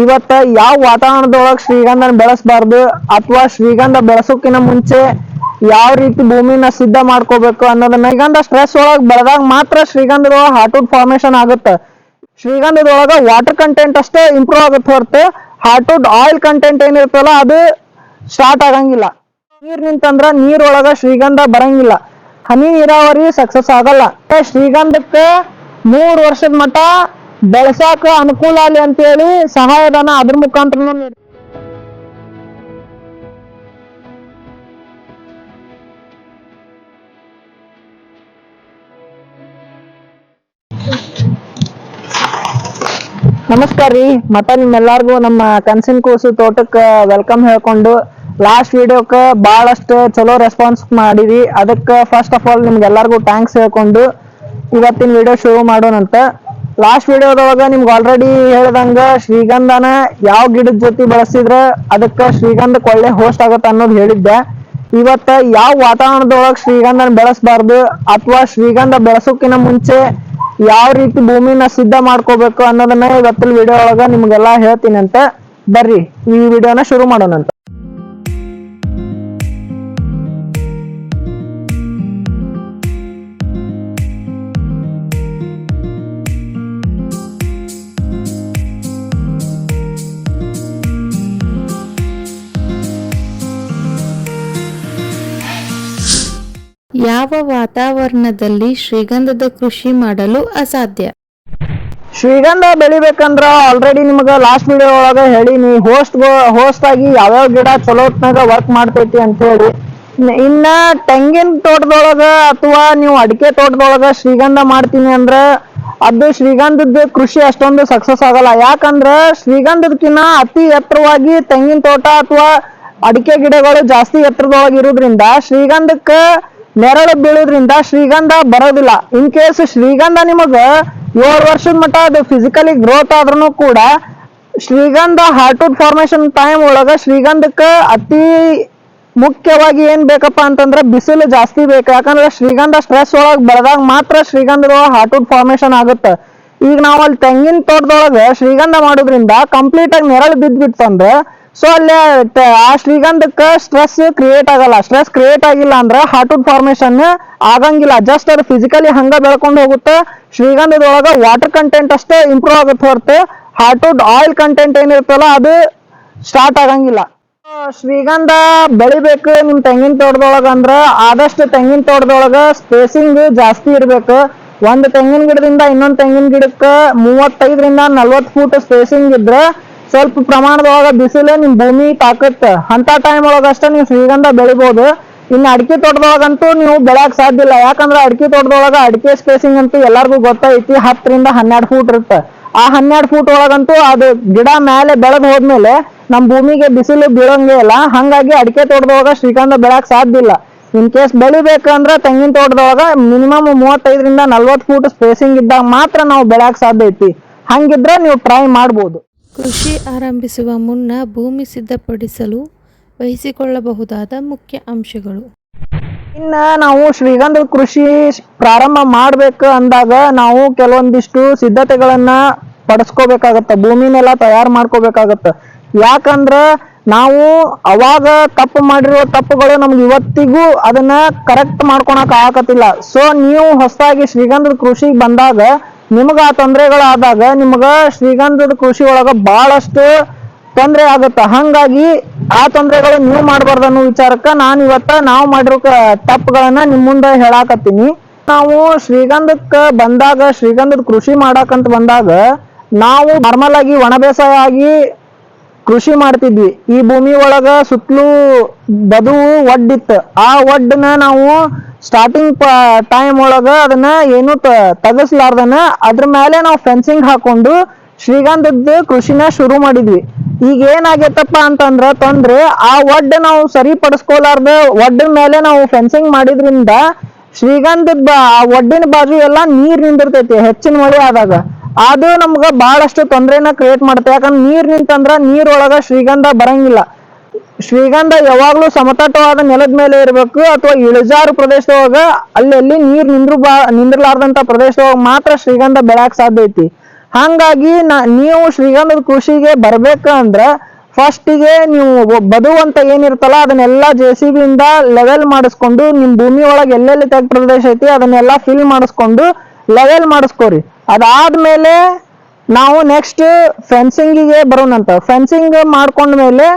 ಇವತ್ತ ಯಾವ ವಾತಾವರಣದೊಳಗ ಶ್ರೀಗಂಧನ ಬೆಳೆಸಬಾರ್ದು ಅಥವಾ ಶ್ರೀಗಂಧ ಬೆಳೆಸೋಕಿನ ಮುಂಚೆ ಯಾವ ರೀತಿ ಭೂಮಿನ ಸಿದ್ಧ ಮಾಡ್ಕೋಬೇಕು ಅನ್ನೋದನ್ನ ಶ್ರೀಗಂಧ ಸ್ಟ್ರೆಸ್ ಒಳಗ್ ಬೆಳೆದಾಗ ಮಾತ್ರ ಶ್ರೀಗಂಧದೊಳಗ ಹಾರ್ಟ್ವುಡ್ ಫಾರ್ಮೇಶನ್ ಆಗುತ್ತೆ. ಶ್ರೀಗಂಧದೊಳಗ ವಾಟರ್ ಕಂಟೆಂಟ್ ಅಷ್ಟೇ ಇಂಪ್ರೂವ್ ಆಗುತ್ತೆ ಹೊರತು ಹಾರ್ಟ್ವುಡ್ ಆಯಿಲ್ ಕಂಟೆಂಟ್ ಏನಿರ್ತಲ್ಲ ಅದು ಸ್ಟಾರ್ಟ್ ಆಗಂಗಿಲ್ಲ. ನೀರ್ ನಿಂತಂದ್ರ ನೀರೊಳಗ ಶ್ರೀಗಂಧ ಬರಂಗಿಲ್ಲ. ಹನಿ ನೀರಾವರಿ ಸಕ್ಸಸ್ ಆಗಲ್ಲ. ಶ್ರೀಗಂಧಕ್ಕೆ ಮೂರ್ ವರ್ಷದ ಮಟ್ಟ ಬೆಳೆಸಾಕ ಅನುಕೂಲ ಆಗಲಿ ಅಂತೇಳಿ ಸಹಾಯಧನ ಅದ್ರ ಮುಖಾಂತರ ನಮಸ್ಕಾರ ರೀ. ಮತ್ತ ನಿಮ್ಮೆಲ್ಲಾರ್ಗು ನಮ್ಮ ಕನ್ಸಿನ ಕೂಸು ತೋಟಕ್ಕ ವೆಲ್ಕಮ್ ಹೇಳ್ಕೊಂಡು ಲಾಸ್ಟ್ ವಿಡಿಯೋಕ್ಕೆ ಭಾಳಷ್ಟು ಚಲೋ ರೆಸ್ಪಾನ್ಸ್ ಮಾಡಿವಿ ಅದಕ್ಕೆ ಫಸ್ಟ್ ಆಫ್ ಆಲ್ ನಿಮ್ಗೆಲ್ಲರಿಗೂ ಥ್ಯಾಂಕ್ಸ್ ಹೇಳ್ಕೊಂಡು ಇವತ್ತಿನ ವಿಡಿಯೋ ಶುರು ಮಾಡೋಣಂತ. ಲಾಸ್ಟ್ ವಿಡಿಯೋದೊಳಗ ನಿಮ್ಗೆ ಆಲ್ರೆಡಿ ಹೇಳ್ದಂಗ ಶ್ರೀಗಂಧನ ಯಾವ ಗಿಡದ ಜೊತೆ ಬಳಸಿದ್ರ ಅದಕ್ಕ ಶ್ರೀಗಂಧಕ್ಕೆ ಒಳ್ಳೆ ಹೋಸ್ಟ್ ಆಗತ್ತೆ ಅನ್ನೋದು ಹೇಳಿದ್ದೆ. ಇವತ್ತ ಯಾವ ವಾತಾವರಣದೊಳಗ ಶ್ರೀಗಂಧನ ಬೆಳೆಸಬಾರ್ದು ಅಥವಾ ಶ್ರೀಗಂಧ ಬೆಳೆಸೋಕಿನ ಮುಂಚೆ ಯಾವ ರೀತಿ ಭೂಮಿನ ಸಿದ್ಧ ಮಾಡ್ಕೋಬೇಕು ಅನ್ನೋದನ್ನ ಇವತ್ತಿನ ವಿಡಿಯೋ ಒಳಗ ನಿಮ್ಗೆಲ್ಲಾ ಹೇಳ್ತೀನಿ ಅಂತ ಬರ್ರಿ, ಈ ವಿಡಿಯೋನ ಶುರು ಮಾಡೋಣಂತ. ಯಾವ ವಾತಾವರಣದಲ್ಲಿ ಶ್ರೀಗಂಧದ ಕೃಷಿ ಮಾಡಲು ಅಸಾಧ್ಯ? ಶ್ರೀಗಂಧ ಬೆಳಿಬೇಕಂದ್ರ ಆಲ್ರೆಡಿ ನಿಮಗೆ ಲಾಸ್ಟ್ ವಿಡಿಯೋ ಒಳಗ ಹೇಳಿನಿ ಹೋಸ್ಟ್ ಹೋಸ್ಟ್ ಆಗಿ ಯಾವ್ಯಾವ ಗಿಡ ಚಲೋತ್ನಾಗ ವರ್ಕ್ ಮಾಡ್ತೈತಿ ಅಂತ ಹೇಳಿ ಇನ್ನ- ತೆಂಗಿನ ತೋಟದೊಳಗ ಅಥವಾ ನೀವು ಅಡಿಕೆ ತೋಟದೊಳಗ ಶ್ರೀಗಂಧ ಮಾಡ್ತೀನಿ ಅಂದ್ರ ಅದು ಶ್ರೀಗಂಧದ ಕೃಷಿ ಅಷ್ಟೊಂದು ಸಕ್ಸಸ್ ಆಗಲ್ಲ. ಯಾಕಂದ್ರ ಶ್ರೀಗಂಧದಕ್ಕಿನ್ನ ಅತಿ ಎತ್ತರವಾಗಿ ತೆಂಗಿನ ತೋಟ ಅಥವಾ ಅಡಿಕೆ ಗಿಡಗಳು ಜಾಸ್ತಿ ಎತ್ತರದೊಳಗೆ ಇರೋದ್ರಿಂದ ಶ್ರೀಗಂಧಕ್ಕ ನೆರಳು ಬೀಳೋದ್ರಿಂದ ಶ್ರೀಗಂಧ ಬರೋದಿಲ್ಲ. ಇನ್ ಕೇಸ್ ಶ್ರೀಗಂಧ ನಿಮಗ ಏಳು ವರ್ಷದ ಮಟ್ಟ ಅದು ಫಿಸಿಕಲಿ ಗ್ರೋತ್ ಆದ್ರೂ ಕೂಡ ಶ್ರೀಗಂಧ ಹಾರ್ಟ್ವುಡ್ ಫಾರ್ಮೇಶನ್ ಟೈಮ್ ಒಳಗ ಶ್ರೀಗಂಧಕ್ಕ ಅತಿ ಮುಖ್ಯವಾಗಿ ಏನ್ ಬೇಕಪ್ಪ ಅಂತಂದ್ರೆ ಬಿಸಿಲು ಜಾಸ್ತಿ ಬೇಕು. ಯಾಕಂದ್ರೆ ಶ್ರೀಗಂಧ ಸ್ಟ್ರೆಸ್ ಒಳಗ್ ಬೆಳೆದಾಗ ಮಾತ್ರ ಶ್ರೀಗಂಧದೊಳಗ ಹಾರ್ಟ್ವುಡ್ ಫಾರ್ಮೇಶನ್ ಆಗುತ್ತೆ. ಈಗ ನಾವು ಅಲ್ಲಿ ತೆಂಗಿನ ತೋಟದೊಳಗ ಶ್ರೀಗಂಧ ಮಾಡೋದ್ರಿಂದ ಕಂಪ್ಲೀಟ್ ಆಗಿ ನೆರಳು ಬಿದ್ದ್ಬಿಡ್ತಂದ್ರ ಸೊ ಅಲ್ಲಿ ಆ ಶ್ರೀಗಂಧಕ್ಕ ಸ್ಟ್ರೆಸ್ ಕ್ರಿಯೇಟ್ ಆಗಲ್ಲ. ಸ್ಟ್ರೆಸ್ ಕ್ರಿಯೇಟ್ ಆಗಿಲ್ಲ ಅಂದ್ರೆ ಹಾರ್ಟ್ವುಡ್ ಫಾರ್ಮೇಶನ್ ಆಗಂಗಿಲ್ಲ. ಜಸ್ಟ್ ಅದು ಫಿಸಿಕಲಿ ಹಂಗ ಬೆಳ್ಕೊಂಡು ಹೋಗುತ್ತೆ. ಶ್ರೀಗಂಧದೊಳಗ ವಾಟರ್ ಕಂಟೆಂಟ್ ಅಷ್ಟೇ ಇಂಪ್ರೂವ್ ಆಗುತ್ತೆ ಹೊರತು. ಹಾರ್ಟ್ವುಡ್ ಆಯಿಲ್ ಕಂಟೆಂಟ್ ಏನಿರ್ತಲ್ಲ, ಅದು ಸ್ಟಾರ್ಟ್ ಆಗಂಗಿಲ್ಲ. ಶ್ರೀಗಂಧ ಬೆಳಿಬೇಕು ನಿಮ್ ತೆಂಗಿನ ತೋಟದೊಳಗ ಅಂದ್ರ ಆದಷ್ಟು ತೆಂಗಿನ ತೋಟದೊಳಗ ಸ್ಪೇಸಿಂಗ್ ಜಾಸ್ತಿ ಇರ್ಬೇಕು. ಒಂದ್ ತೆಂಗಿನ ಗಿಡದಿಂದ ಇನ್ನೊಂದ್ ತೆಂಗಿನ ಗಿಡಕ್ಕ ಮೂವತ್ತೈದರಿಂದ ನಲ್ವತ್ ಫೂಟ್ ಸ್ಪೇಸಿಂಗ್ ಇದ್ರ ಸ್ವಲ್ಪ ಪ್ರಮಾಣದೊಳಗ ಬಿಸಿಲು ನಿಮ್ ಭೂಮಿ ತಾಕತ್. ಅಂತ ಟೈಮ್ ಒಳಗ ಅಷ್ಟೇ ನೀವು ಶ್ರೀಗಂಧ ಬೆಳಿಬಹುದು ಇನ್ನು ಅಡಿಕೆ ತೋಟದೊಳಗಂತೂ ನೀವು ಬೆಳೆಯಕ್ ಸಾಧ್ಯ ಇಲ್ಲ. ಯಾಕಂದ್ರೆ ಅಡಿಕೆ ತೋಟದೊಳಗ ಅಡಿಕೆ ಸ್ಪೇಸಿಂಗ್ ಅಂತೂ ಎಲ್ಲರಿಗೂ ಗೊತ್ತೈತಿ. ಹತ್ತರಿಂದ ಹನ್ನೆರಡು ಫೂಟ್ ಇರುತ್ತೆ. ಆ ಹನ್ನೆರಡು ಫೂಟ್ ಒಳಗಂತೂ ಅದು ಗಿಡ ಮೇಲೆ ಬೆಳೆದು ಹೋದ್ಮೇಲೆ ನಮ್ ಭೂಮಿಗೆ ಬಿಸಿಲು ಬೀಳಂಗೇ ಇಲ್ಲ. ಹಂಗಾಗಿ ಅಡಿಕೆ ತೋಟದೊಳಗ ಶ್ರೀಗಂಧ ಬೆಳೆಯಕ್ ಸಾಧ್ಯ ಇಲ್ಲ. ಇನ್ ಕೇಸ್ ಬೆಳಿಬೇಕಂದ್ರ ತೆಂಗಿನ ತೋಟದೊಳಗ ಮಿನಿಮಮ್ ಮೂವತ್ತೈದರಿಂದ ನಲ್ವತ್ತು ಫೂಟ್ ಸ್ಪೇಸಿಂಗ್ ಇದ್ದಾಗ ಮಾತ್ರ ನಾವು ಬೆಳೆಯಕ್ ಸಾಧ್ಯ ಐತಿ. ಹಂಗಿದ್ರೆ ನೀವು ಟ್ರೈ ಮಾಡ್ಬೋದು. ಕೃಷಿ ಆರಂಭಿಸುವ ಮುನ್ನ ಭೂಮಿ ಸಿದ್ಧಪಡಿಸಲು ವಹಿಸಿಕೊಳ್ಳಬಹುದಾದ ಮುಖ್ಯ ಅಂಶಗಳು. ಇನ್ನ ನಾವು ಶ್ರೀಗಂಧ ಕೃಷಿ ಪ್ರಾರಂಭ ಮಾಡ್ಬೇಕು ಅಂದಾಗ ನಾವು ಕೆಲವೊಂದಿಷ್ಟು ಸಿದ್ಧತೆಗಳನ್ನ ಪಡಿಸ್ಕೋಬೇಕಾಗತ್ತ, ಭೂಮಿನೆಲ್ಲ ತಯಾರು ಮಾಡ್ಕೋಬೇಕಾಗತ್ತ. ಯಾಕಂದ್ರ ನಾವು ಅವಾಗ ತಪ್ಪು ಮಾಡಿರೋ ತಪ್ಪುಗಳು ನಮ್ಗೆ ಇವತ್ತಿಗೂ ಅದನ್ನ ಕರೆಕ್ಟ್ ಮಾಡ್ಕೊಳಕ್ ಆಗಕತ್ತಿಲ್ಲ ಸೊ ನೀವು ಹೊಸದಾಗಿ ಶ್ರೀಗಂಧದ ಕೃಷಿಗೆ ಬಂದಾಗ ನಿಮಗ ಆ ತೊಂದರೆಗಳಾದಾಗ ನಿಮಗ ಶ್ರೀಗಂಧದ ಕೃಷಿ ಒಳಗ ಬಹಳಷ್ಟು ತೊಂದರೆ ಆಗುತ್ತ. ಹಂಗಾಗಿ ಆ ತೊಂದರೆಗಳು ನೀವು ಮಾಡಬಾರ್ದು ಅನ್ನೋ ವಿಚಾರಕ್ಕ ನಾನು ಇವತ್ತ ನಾವು ಮಾಡಿರೋ ತಪ್ಪುಗಳನ್ನ ನಿಮ್ ಮುಂದೆ ಹೇಳಾಕತ್ತೀನಿ. ನಾವು ಶ್ರೀಗಂಧಕ್ಕ ಬಂದಾಗ, ಶ್ರೀಗಂಧದ ಕೃಷಿ ಮಾಡಾಕಂತ ಬಂದಾಗ ನಾವು ನಾರ್ಮಲ್ ಆಗಿ ಒಣ ಬೇಸಾಯ ಆಗಿ ಕೃಷಿ ಮಾಡ್ತಿದ್ವಿ. ಈ ಭೂಮಿ ಒಳಗ ಸುತ್ತಲೂ ಬದುವು ಒಡ್ಡಿತ್ತು. ಆ ಒಡ್ಡನ್ನ ನಾವು ಸ್ಟಾರ್ಟಿಂಗ್ ಟೈಮ್ ಒಳಗ ಅದನ್ನ ಏನು ತಗಸ್ಲಾರ್ದನ, ಅದ್ರ ಮೇಲೆ ನಾವು ಫೆನ್ಸಿಂಗ್ ಹಾಕೊಂಡು ಶ್ರೀಗಂಧದ ಕೃಷಿನ ಶುರು ಮಾಡಿದ್ವಿ. ಈಗ ಏನಾಗೈತಪ್ಪ ಅಂತಂದ್ರ ತೊಂದ್ರೆ, ಆ ಒಡ್ಡ ನಾವು ಸರಿಪಡಿಸ್ಕೊಲಾರ್ದ ಒಡ್ಡ ಮೇಲೆ ನಾವು ಫೆನ್ಸಿಂಗ್ ಮಾಡಿದ್ರಿಂದ ಶ್ರೀಗಂಧದ ಆ ಒಡ್ಡಿನ ಬಾಜು ಎಲ್ಲ ನೀರ್ ನಿಂದಿರ್ತೈತಿ, ಹೆಚ್ಚಿನ ಮಳೆ ಆದಾಗ. ಅದು ನಮ್ಗ ಬಹಳಷ್ಟು ತೊಂದ್ರೆನ ಕ್ರಿಯೇಟ್ ಮಾಡುತ್ತೆ ಯಾಕಂದ್ರೆ ನೀರ್ ನಿಂತಂದ್ರ ನೀರೊಳಗ ಶ್ರೀಗಂಧ ಬರಂಗಿಲ್ಲ. ಶ್ರೀಗಂಧ ಯಾವಾಗ್ಲೂ ಸಮತಟವಾದ ನೆಲದ ಮೇಲೆ ಇರಬೇಕು ಅಥವಾ ಇಳಿಜಾರು ಪ್ರದೇಶದೊಳಗ ಅಲ್ಲಲ್ಲಿ ನೀರ್ ನಿಂದ್ರು ಬಾ ನಿಂದ್ರಲಾರ್ದಂತ ಪ್ರದೇಶದೊಳಗ ಮಾತ್ರ ಶ್ರೀಗಂಧ ಬೆಳ್ಯಾಕ್ ಸಾಧ್ಯ ಐತಿ. ಹಂಗಾಗಿ ನೀವು ಶ್ರೀಗಂಧದ ಕೃಷಿಗೆ ಬರ್ಬೇಕಂದ್ರ ಫಸ್ಟಿಗೆ ನೀವು ಬದುವಂತ ಏನಿರ್ತಲ್ಲ ಅದನ್ನೆಲ್ಲ ಜೆ ಸಿ ಬಿಯಿಂದ ಲೆವೆಲ್ ಮಾಡಿಸ್ಕೊಂಡು ನಿಮ್ ಭೂಮಿ ಒಳಗೆ ಎಲ್ಲೆಲ್ಲಿ ತೆಗ್ ಪ್ರದೇಶ ಐತಿ ಅದನ್ನೆಲ್ಲ ಫಿಲ್ ಮಾಡಿಸ್ಕೊಂಡು ಲೆವೆಲ್ ಮಾಡಿಸ್ಕೋರಿ. ಅದಾದ್ಮೇಲೆ ನಾವು ನೆಕ್ಸ್ಟ್ ಫೆನ್ಸಿಂಗಿಗೆ ಬರೋಣಂತ. ಫೆನ್ಸಿಂಗ್ ಮಾಡ್ಕೊಂಡ್ಮೇಲೆ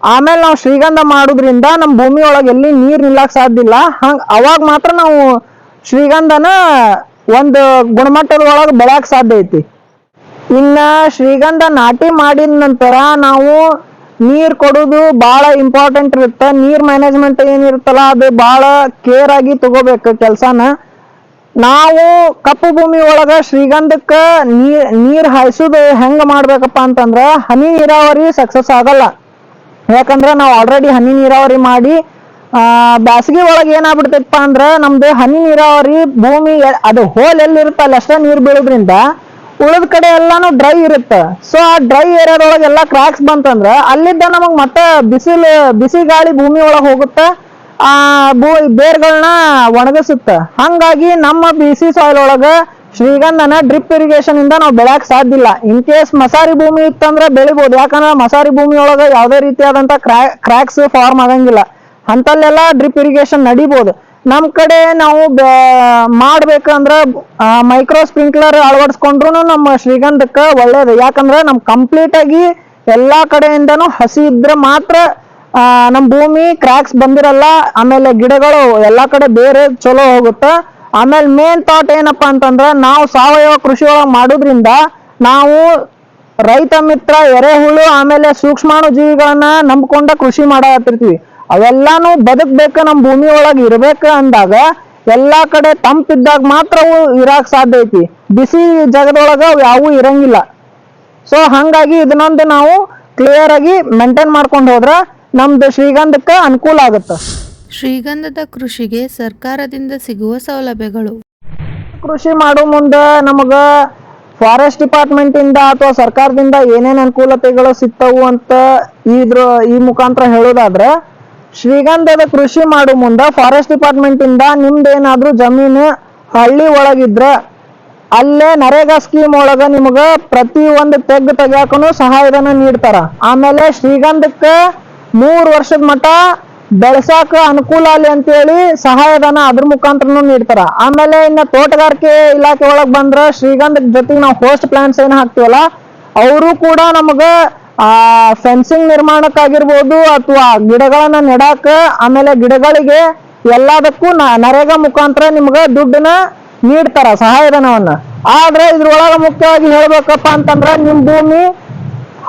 ಆಮೇಲೆ ನಾವು ಶ್ರೀಗಂಧ ಮಾಡೋದ್ರಿಂದ ನಮ್ಮ ಭೂಮಿ ಒಳಗೆ ಎಲ್ಲಿ ನೀರು ನಿಲ್ಲಕ್ ಸಾಧ್ಯ ಇಲ್ಲ. ಹಂಗ ಅವಾಗ ಮಾತ್ರ ನಾವು ಶ್ರೀಗಂಧನ ಒಂದು ಗುಣಮಟ್ಟದ ಒಳಗೆ ಬೆಳ್ಯಾಕ್ ಸಾಧ್ಯ ಐತಿ. ಇನ್ನ ಶ್ರೀಗಂಧ ನಾಟಿ ಮಾಡಿದ ನಂತರ ನಾವು ನೀರ್ ಕೊಡೋದು ಬಹಳ ಇಂಪಾರ್ಟೆಂಟ್ ಇರುತ್ತೆ. ನೀರ್ ಮ್ಯಾನೇಜ್ಮೆಂಟ್ ಏನಿರುತ್ತಲ್ಲ ಅದು ಬಹಳ ಕೇರ್ ಆಗಿ ತಗೋಬೇಕು ಕೆಲಸನ. ನಾವು ಕಪ್ಪು ಭೂಮಿ ಒಳಗ ಶ್ರೀಗಂಧಕ್ಕ ನೀರ್ ನೀರ್ ಹಾಯಿಸೋದು ಹೆಂಗ ಮಾಡ್ಬೇಕಪ್ಪ ಅಂತಂದ್ರ ಹನಿ ನೀರಾವರಿ ಸಕ್ಸಸ್ ಆಗಲ್ಲ. ಯಾಕಂದ್ರೆ ನಾವು ಆಲ್ರೆಡಿ ಹನಿ ನೀರಾವರಿ ಮಾಡಿ, ಆ, ಬ್ಯಾಸಗಿ ಒಳಗೆ ಏನಾಗ್ಬಿಡ್ತೈತಪ್ಪ ಅಂದ್ರೆ ನಮ್ದು ಹನಿ ನೀರಾವರಿ ಭೂಮಿ ಅದು ಹೋಲ್ ಎಲ್ಲಿರುತ್ತೆ ಅಲ್ಲಿ ಅಷ್ಟೇ ನೀರು ಬೀಳೋದ್ರಿಂದ ಉಳಿದ ಕಡೆ ಎಲ್ಲಾನು ಡ್ರೈ ಇರುತ್ತೆ. ಸೊ ಆ ಡ್ರೈ ಏರಿಯಾದೊಳಗೆ ಎಲ್ಲ ಕ್ರಾಕ್ಸ್ ಬಂತಂದ್ರೆ ಅಲ್ಲಿದ್ದ ನಮಗ್ ಮತ್ತೆ ಬಿಸಿಲು, ಬಿಸಿ ಗಾಳಿ ಭೂಮಿ ಒಳಗೆ ಹೋಗುತ್ತೆ, ಆ ಬೇರ್ಗಳನ್ನ ಒಣಗಿಸುತ್ತೆ. ಹಂಗಾಗಿ ನಮ್ಮ ಬಿಸಿ ಸಾಯಿಲ್ ಒಳಗ ಶ್ರೀಗಂಧನ ಡ್ರಿಪ್ ಇರಿಗೇಷನ್ ಇಂದ ನಾವು ಬೆಳೆಯಕ್ ಸಾಧ್ಯ ಇಲ್ಲ. ಇನ್ ಕೇಸ್ ಮಸಾರಿ ಭೂಮಿ ಇತ್ತಂದ್ರೆ ಬೆಳಿಬಹುದು ಯಾಕಂದ್ರೆ ಮಸಾರಿ ಭೂಮಿ ಒಳಗ ಯಾವುದೇ ರೀತಿಯಾದಂತ ಕ್ರ್ಯಾಕ್ಸ್ ಫಾರ್ಮ್ ಆಗಂಗಿಲ್ಲ. ಅಂತಲ್ಲೆಲ್ಲ ಡ್ರಿಪ್ ಇರಿಗೇಷನ್ ನಡಿಬಹುದು ನಮ್ ಕಡೆ ನಾವು ಮಾಡ್ಬೇಕಂದ್ರ ಮೈಕ್ರೋ ಸ್ಪ್ರಿಂಕ್ಲರ್ ಅಳವಡಿಸ್ಕೊಂಡ್ರು ನಮ್ಮ ಶ್ರೀಗಂಧಕ್ಕ ಒಳ್ಳೇದು. ಯಾಕಂದ್ರೆ ನಮ್ ಕಂಪ್ಲೀಟ್ ಆಗಿ ಎಲ್ಲಾ ಕಡೆಯಿಂದನು ಹಸಿ ಇದ್ರೆ ಮಾತ್ರ ಆ, ನಮ್ ಭೂಮಿ ಕ್ರ್ಯಾಕ್ಸ್ ಬಂದಿರಲ್ಲ. ಆಮೇಲೆ ಗಿಡಗಳು ಎಲ್ಲಾ ಕಡೆ ಬೇರೆ ಚಲೋ ಹೋಗುತ್ತೆ ಆಮೇಲೆ ಮೇನ್ ಥಾಟ್ ಏನಪ್ಪಾ ಅಂತಂದ್ರೆ ನಾವು ಸಾವಯವ ಕೃಷಿ ಒಳಗೆ ಮಾಡೋದ್ರಿಂದ ನಾವು ರೈತ ಮಿತ್ರ, ಎರೆಹುಳು, ಆಮೇಲೆ ಸೂಕ್ಷ್ಮಾಣು ಜೀವಿಗಳನ್ನ ನಂಬ್ಕೊಂಡ ಕೃಷಿ ಮಾಡತ್ತಿರ್ತೀವಿ ಅವೆಲ್ಲಾನು ಬದುಕ್ಬೇಕು ನಮ್ಮ ಭೂಮಿ ಒಳಗೆ ಇರ್ಬೇಕು ಅಂದಾಗ ಎಲ್ಲಾ ಕಡೆ ತಂಪಿದ್ದಾಗ ಮಾತ್ರ ಅವು ಇರಾಕ್ ಸಾಧ್ಯ ಐತಿ. ಬಿಸಿ ಜಗದೊಳಗ ಅವು ಯಾವೂ ಇರಂಗಿಲ್ಲ. ಸೊ ಹಂಗಾಗಿ ಇದನ್ನೊಂದು ನಾವು ಕ್ಲಿಯರ್ ಆಗಿ ಮೇಂಟೈನ್ ಮಾಡ್ಕೊಂಡು ಹೋದ್ರ ನಮ್ದು ಶ್ರೀಗಂಧಕ್ಕೆ ಅನುಕೂಲ ಆಗುತ್ತೆ. ಶ್ರೀಗಂಧದ ಕೃಷಿಗೆ ಸರ್ಕಾರದಿಂದ ಸಿಗುವ ಸೌಲಭ್ಯಗಳು. ಕೃಷಿ ಮಾಡೋ ಮುಂದೆ ನಮಗ ಫಾರೆಸ್ಟ್ ಡಿಪಾರ್ಟ್ಮೆಂಟ್ ಇಂದ ಅಥವಾ ಸರ್ಕಾರದಿಂದ ಏನೇನು ಅನುಕೂಲತೆಗಳು ಸಿಗ್ತಾವು ಅಂತ ಇದ್ರ ಈ ಮುಖಾಂತರ ಹೇಳೋದಾದ್ರೆ, ಶ್ರೀಗಂಧದ ಕೃಷಿ ಮಾಡೋ ಮುಂದೆ ಫಾರೆಸ್ಟ್ ಡಿಪಾರ್ಟ್ಮೆಂಟ್ ಇಂದ ನಿಮ್ದೇನಾದ್ರೂ ಜಮೀನು ಹಳ್ಳಿ ಒಳಗಿದ್ರ, ಅಲ್ಲೇ ನರೇಗಾ ಸ್ಕೀಮ್ ಒಳಗ ನಿಮಗ ಪ್ರತಿ ಒಂದು ತೆಗ್ ತೆಗ್ಯಾಕನು ಸಹಾಯಧನ ನೀಡ್ತಾರ. ಆಮೇಲೆ ಶ್ರೀಗಂಧಕ್ಕೆ ಮೂರು ವರ್ಷದ ಮಟ ಬೆಳ್ಸಾಕ ಅನುಕೂಲ ಅಂತ ಅಂತೇಳಿ ಸಹಾಯಧನ ಅದ್ರ ಮುಖಾಂತರನು ನೀಡ್ತಾರ. ಆಮೇಲೆ ಇನ್ನ ತೋಟಗಾರಿಕೆ ಇಲಾಖೆ ಒಳಗ್ ಬಂದ್ರ ಶ್ರೀಗಂಧದ ಜೊತೆಗೆ ನಾವು ಹೋಸ್ಟ್ ಪ್ಲಾಂಟ್ಸ್ ಏನ್ ಹಾಕ್ತಿವಲ್ಲ, ಅವರು ಕೂಡ ನಮಗ, ಆ ಫೆನ್ಸಿಂಗ್ ನಿರ್ಮಾಣಕ್ಕಾಗಿರ್ಬೋದು ಅಥವಾ ಗಿಡಗಳನ್ನ ನೆಡಾಕ, ಆಮೇಲೆ ಗಿಡಗಳಿಗೆ ಎಲ್ಲದಕ್ಕೂ ನರೇಗಾ ಮುಖಾಂತರ ನಿಮ್ಗ ದುಡ್ಡನ್ನ ನೀಡ್ತಾರ ಸಹಾಯಧನವನ್ನ. ಆದ್ರೆ ಇದ್ರೊಳಗ ಮುಖ್ಯವಾಗಿ ಹೇಳ್ಬೇಕಪ್ಪ ಅಂತಂದ್ರ ನಿಮ್ ಭೂಮಿ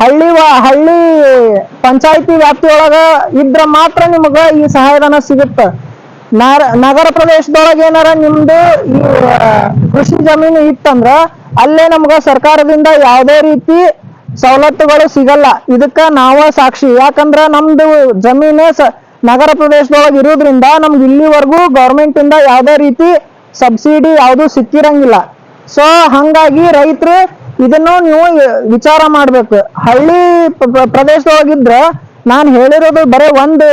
ಹಳ್ಳಿ ಹಳ್ಳಿ ಪಂಚಾಯತಿ ವ್ಯಾಪ್ತಿಯೊಳಗ ಇದ್ರ ಮಾತ್ರ ನಿಮಗ ಈ ಸಹಾಯಧನ ಸಿಗುತ್ತ. ನಗರ ಪ್ರದೇಶದೊಳಗ ಏನಾರ ನಿಮ್ದು ಈ ಕೃಷಿ ಜಮೀನು ಇತ್ತಂದ್ರ ಅಲ್ಲೇ ನಮ್ಗ ಸರ್ಕಾರದಿಂದ ಯಾವುದೇ ರೀತಿ ಸವಲತ್ತುಗಳು ಸಿಗಲ್ಲ. ಇದಕ್ಕ ನಾವ ಸಾಕ್ಷಿ. ಯಾಕಂದ್ರ ನಮ್ದು ಜಮೀನು ನಗರ ಪ್ರದೇಶದೊಳಗ ಇರೋದ್ರಿಂದ ನಮ್ಗೆ ಇಲ್ಲಿವರೆಗೂ ಗೌರ್ಮೆಂಟ್ ಇಂದ ಯಾವುದೇ ರೀತಿ ಸಬ್ಸಿಡಿ ಯಾವುದು ಸಿಕ್ಕಿರಂಗಿಲ್ಲ. ಸೊ, ಹಂಗಾಗಿ ರೈತರು ಇದನ್ನು ನೀವು ವಿಚಾರ ಮಾಡ್ಬೇಕು. ಹಳ್ಳಿ ಪ್ರದೇಶದೊಳಗಿದ್ರೆ ನಾನ್ ಹೇಳಿರೋದು ಬರೀ ಒಂದು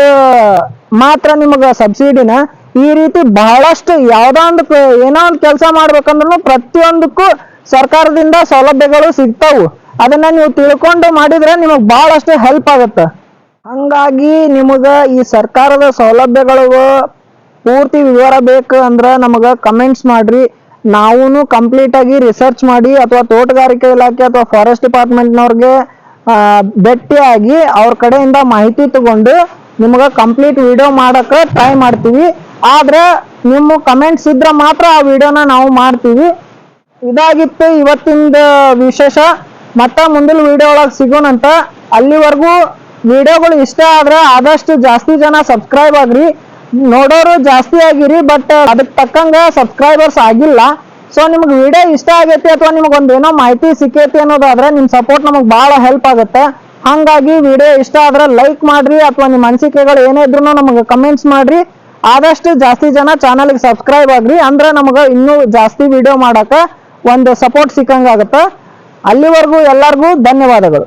ಮಾತ್ರ ನಿಮಗ ಸಬ್ಸಿಡಿನ ಈ ರೀತಿ ಬಹಳಷ್ಟು ಯಾವ್ದೋ ಒಂದು ಕ- ಏನೋ ಒಂದು ಕೆಲಸ ಮಾಡ್ಬೇಕಂದ್ರೂ ಪ್ರತಿಯೊಂದಕ್ಕೂ ಸರ್ಕಾರದಿಂದ ಸೌಲಭ್ಯಗಳು ಸಿಗ್ತಾವು. ಅದನ್ನ ನೀವು ತಿಳ್ಕೊಂಡು ಮಾಡಿದ್ರೆ ನಿಮಗ್ ಬಹಳಷ್ಟು ಹೆಲ್ಪ್ ಆಗುತ್ತೆ. ಹಂಗಾಗಿ ನಿಮಗ ಈ ಸರ್ಕಾರದ ಸೌಲಭ್ಯಗಳು ಪೂರ್ತಿ ವಿವರ ಬೇಕು ಅಂದ್ರ ನಮಗ ಕಮೆಂಟ್ಸ್ ಮಾಡ್ರಿ. ನಾವು ಕಂಪ್ಲೀಟ್ ಆಗಿ ರಿಸರ್ಚ್ ಮಾಡಿ ಅಥವಾ ತೋಟಗಾರಿಕೆ ಇಲಾಖೆ ಅಥವಾ ಫಾರೆಸ್ಟ್ ಡಿಪಾರ್ಟ್ಮೆಂಟ್ನವ್ರಿಗೆ ಭೇಟಿಯಾಗಿ ಅವ್ರ ಕಡೆಯಿಂದ ಮಾಹಿತಿ ತಗೊಂಡು ನಿಮಗೆ ಕಂಪ್ಲೀಟ್ ವಿಡಿಯೋ ಮಾಡಕ ಟ್ರೈ ಮಾಡ್ತೀವಿ. ಆದ್ರೆ ನಿಮ್ಮ ಕಮೆಂಟ್ಸ್ ಇದ್ರೆ ಮಾತ್ರ ಆ ವಿಡಿಯೋನ ನಾವು ಮಾಡ್ತೀವಿ. ಇದಾಗಿತ್ತು ಇವತ್ತಿಂದ ವಿಶೇಷ. ಮತ್ತ ಮುಂದಿನ ವಿಡಿಯೋ ಒಳಗೆ ಸಿಗೋಣಂತ ಅಲ್ಲಿವರೆಗೂ ವಿಡಿಯೋಗಳು ಇಷ್ಟ ಆದ್ರೆ ಆದಷ್ಟು ಜಾಸ್ತಿ ಜನ ಸಬ್ಸ್ಕ್ರೈಬ್ ಆಗ್ರಿ. ನೋಡೋರು ಜಾಸ್ತಿ ಆಗಿರಿ ಬಟ್ ಅದಕ್ಕೆ ತಕ್ಕಂಗ ಸಬ್ಸ್ಕ್ರೈಬರ್ಸ್ ಆಗಿಲ್ಲ. ಸೊ ನಿಮ್ಗೆ ವಿಡಿಯೋ ಇಷ್ಟ ಆಗೈತಿ ಅಥವಾ ನಿಮ್ಗೆ ಒಂದ್ ಏನೋ ಮಾಹಿತಿ ಸಿಕ್ಕೈತಿ ಅನ್ನೋದಾದ್ರೆ ನಿಮ್ಮ ಸಪೋರ್ಟ್ ನಮಗೆ ಬಹಳ ಹೆಲ್ಪ್ ಆಗುತ್ತೆ. ಹಂಗಾಗಿ ವಿಡಿಯೋ ಇಷ್ಟ ಆದ್ರೆ ಲೈಕ್ ಮಾಡ್ರಿ ಅಥವಾ ನಿಮ್ಮ ಅನಿಸಿಕೆಗಳು ಏನೇ ಇದ್ರು ನಮಗೆ ಕಮೆಂಟ್ಸ್ ಮಾಡ್ರಿ. ಆದಷ್ಟು ಜಾಸ್ತಿ ಜನ ಚಾನಲ್ಗೆ ಸಬ್ಸ್ಕ್ರೈಬ್ ಆಗ್ರಿ. ಅಂದ್ರೆ ನಮಗೆ ಇನ್ನೂ ಜಾಸ್ತಿ ವಿಡಿಯೋ ಮಾಡಕ ಒಂದು ಸಪೋರ್ಟ್ ಸಿಕ್ಕಂಗಾಗುತ್ತೆ. ಅಲ್ಲಿವರೆಗೂ ಎಲ್ಲರಿಗೂ ಧನ್ಯವಾದಗಳು.